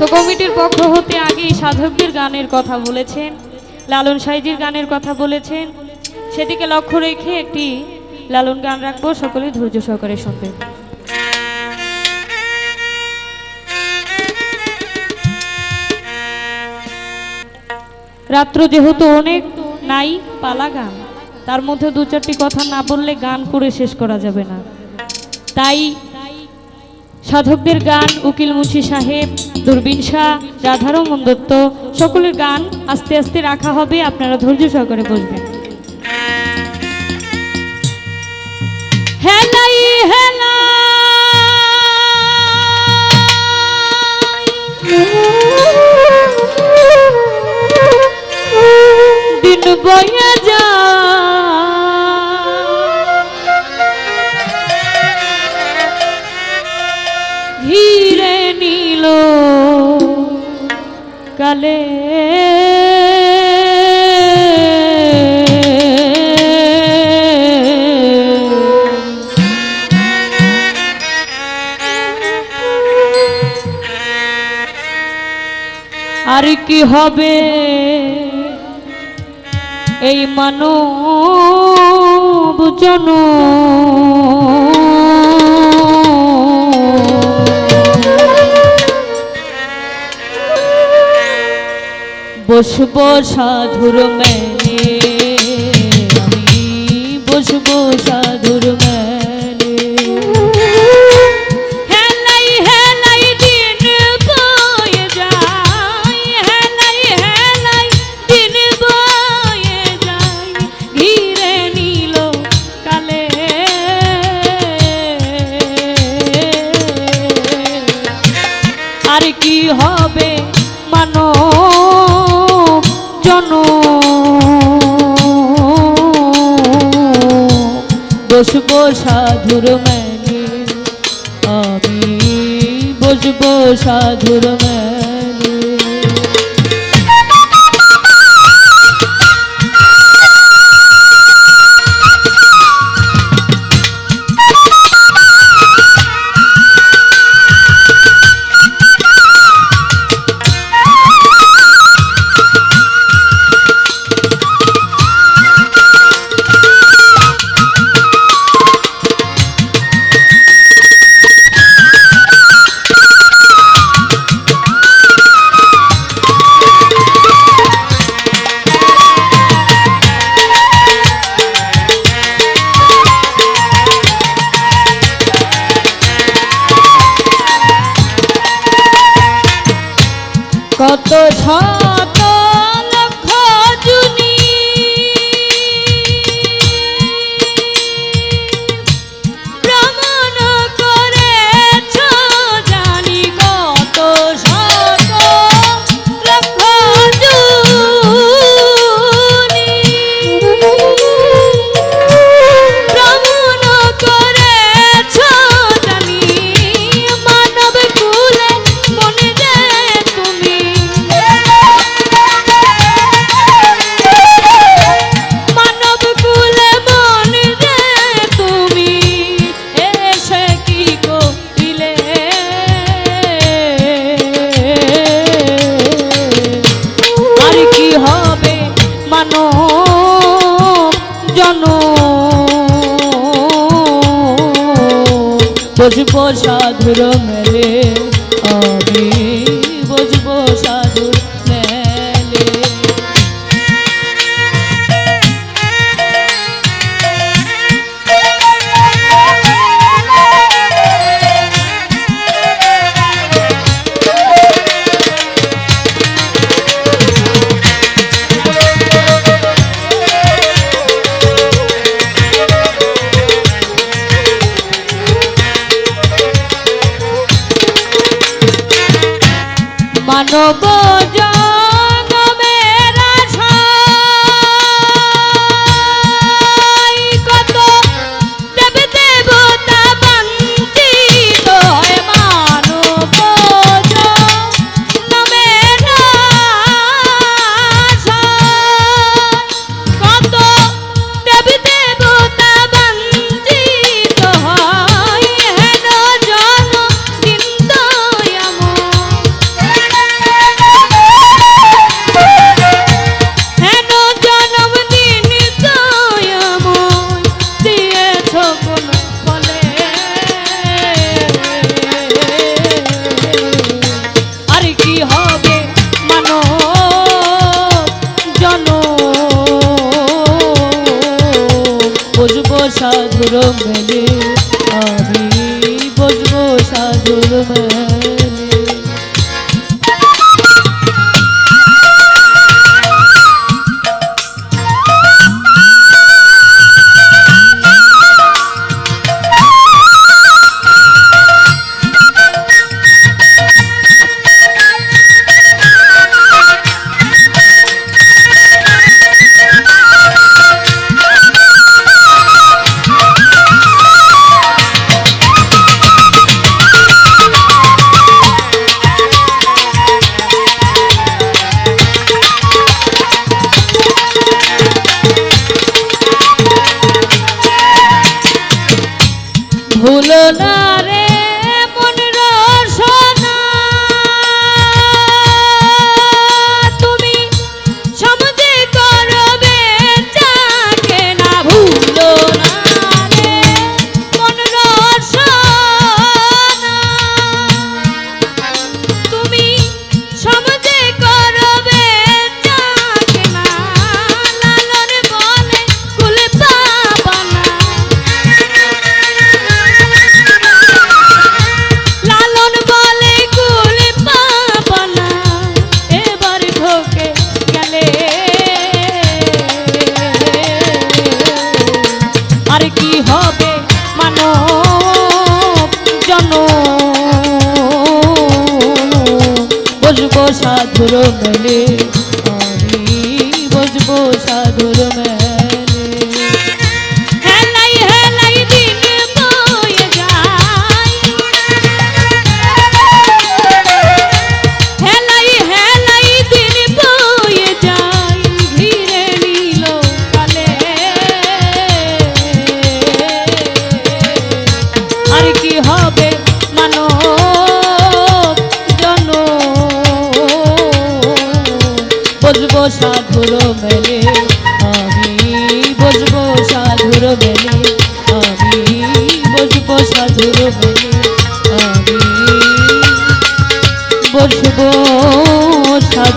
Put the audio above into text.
তো কমিটির পক্ষ হতে আগেই সাধকদের গানের কথা বলেছেন, লালন সাইজির গানের কথা বলেছেন। সেদিকে লক্ষ্য রেখে একটি লালন গান রাখব, সকলে ধৈর্য সহকারে শুনবেন। রাত্র যেহেতু অনেক, নাই, পালা গান। তার মধ্যে দু চারটি কথা না বললে গান করে শেষ করা যাবে না। তাই সাধকদের গান উকিল মুন্সি সাহেব, দূরবীন শাহ, রাধারমন দত্ত, সকলের গান আস্তে আস্তে রাখা হবে, আপনারা ধৈর্য সহকারে হেলাই দিন বয়ে কালে আর কি হবে এই মানব জন বসব সাধুর মেলে আমি বসব সাধুর হেলাই হেলাই বয়ে যায় হেলাই যায় আর কি হবে মানো জন বসবো সাধুর মেলে আমি বসবো সাধুর মেলে কত শত মানো জন। বসব সাধুর মানব সাধুর মেলে আমি বসবো সাধুর মেলে। সাধুর মেলে আমি বসবো সাধুর মেলে